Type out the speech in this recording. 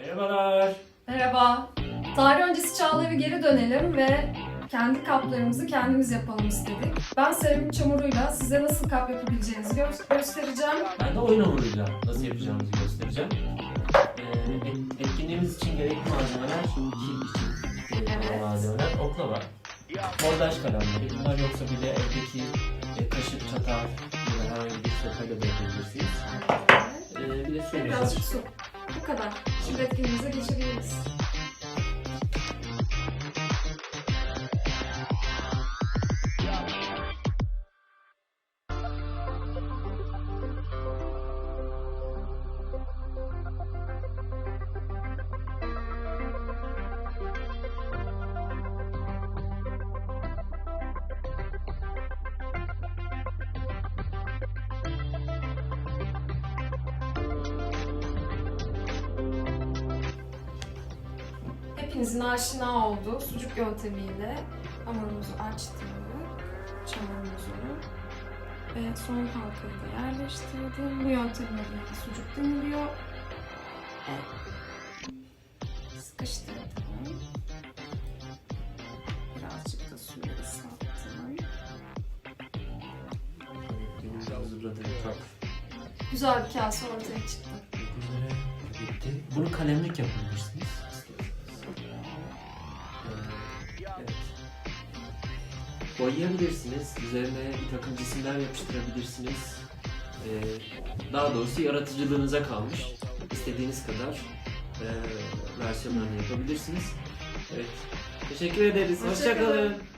Merhabalar. Merhaba. Tarih öncesi çağlara geri dönelim ve kendi kaplarımızı kendimiz yapalım istedik. Ben seramik çamuruyla size nasıl kap yapabileceğinizi gö- göstereceğim. Ben de oyun hamuruyla nasıl yapacağımızı göstereceğim. Ee, et- etkinliğimiz için gerekli malzemeler kil için gerekli Evet. malzemeler oklava, bordaj kalemleri. Bunlar yoksa bile evdeki e, kaşık, çatal ya da herhangi bir sopayla da yapabilirsiniz. Ee, bir de suyumuz birazcık su. Bu kadar. Şimdi etkinliğimize geçebiliriz. Hepinizin aşina olduğu sucuk yöntemiyle hamurumuzu açtık. Çamurumuzu ve son halkayı da yerleştirdim. Bu yöntemle sucuk deniliyor. Evet. Sıkıştırdım. Birazcık da suyu ıslattım. Güzel bir kase ortaya çıktı. Bitti. Bunu kalemlik yapabilirsiniz. Evet. Boyayabilirsiniz. Üzerine bir takım cisimler yapıştırabilirsiniz. Ee, daha doğrusu yaratıcılığınıza kalmış. İstediğiniz kadar e, versiyonlarını yapabilirsiniz. Evet. Teşekkür ederiz. Hoşça kalın. Hoşçakalın.